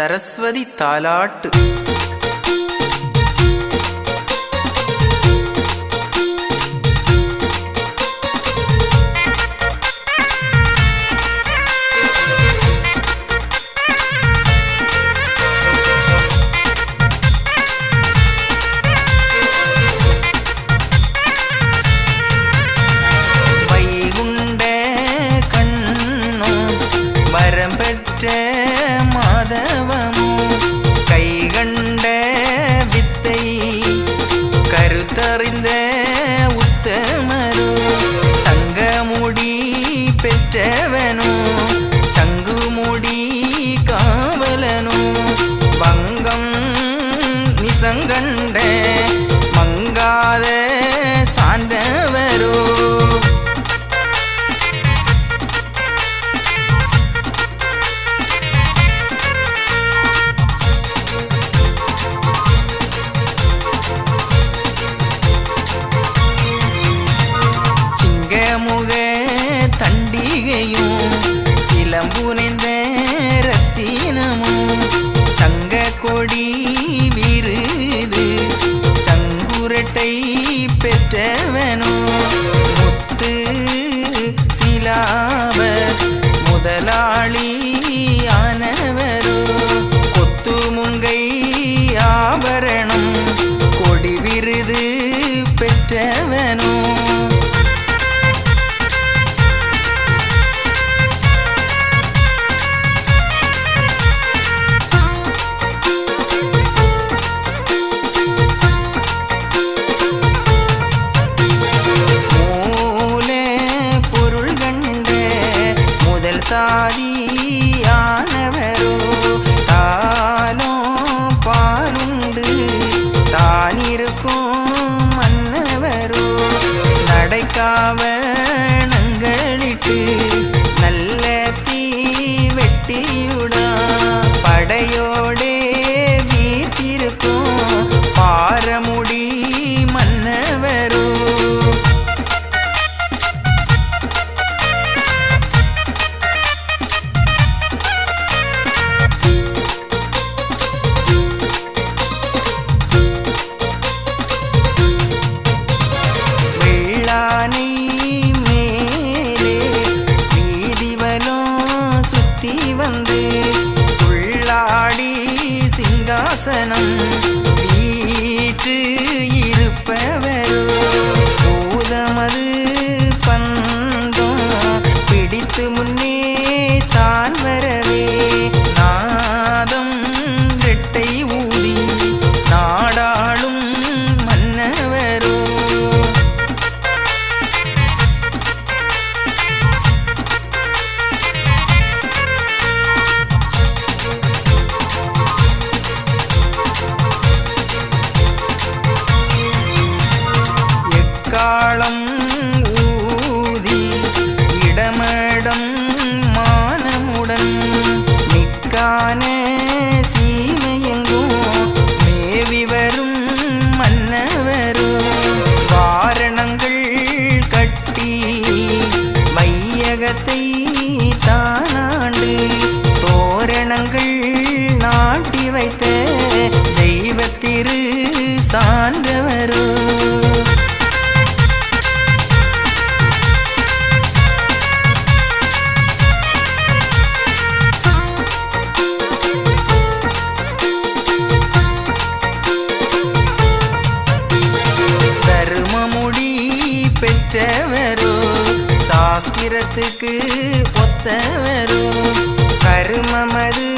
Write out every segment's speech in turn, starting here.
சரஸ்வதி தாலாட்டு. பெற்ற மாதம் নাম தாதியானவரோ தானும் பாலுண்டு தானிருக்கும் மன்னவரோ. நடைக்காவ நங்களிட்டு நல்ல தீ வெட்டியுடா படையோ பாத்திரத்துக்கு ஒத்த வரும் கருமமது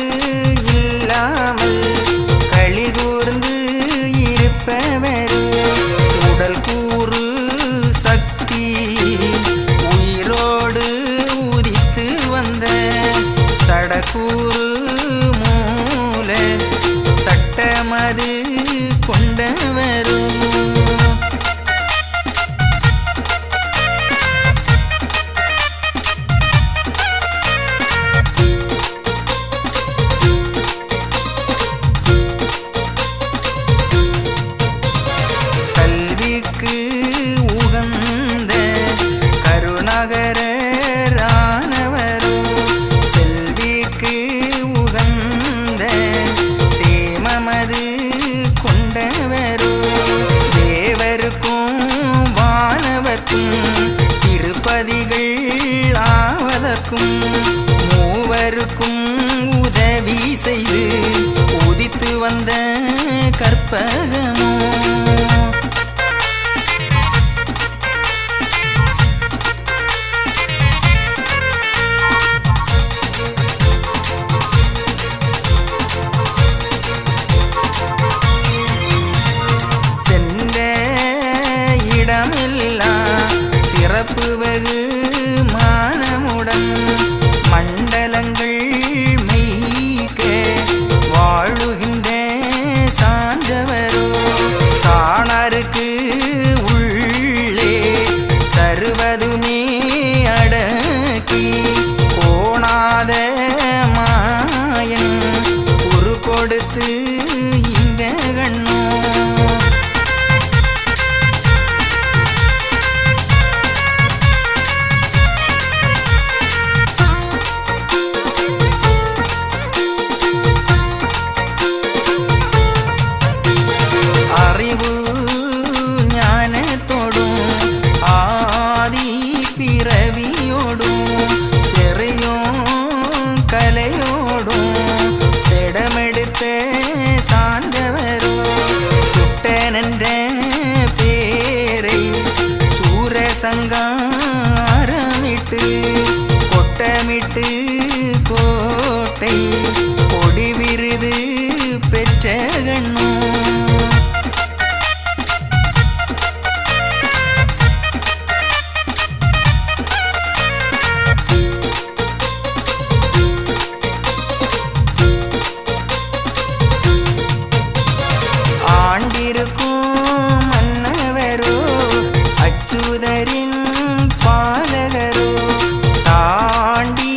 செய்து புனரின் பாலகரோ தாண்டி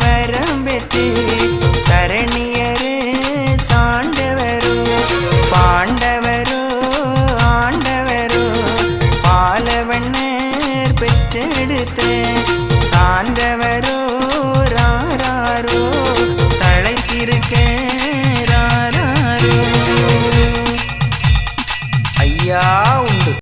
மரம்பெத்து சரணியரு சாண்டவரோ பாண்டவரோ ஆண்டவரோ பாலவண்ணர் பெற்றெடுத்த.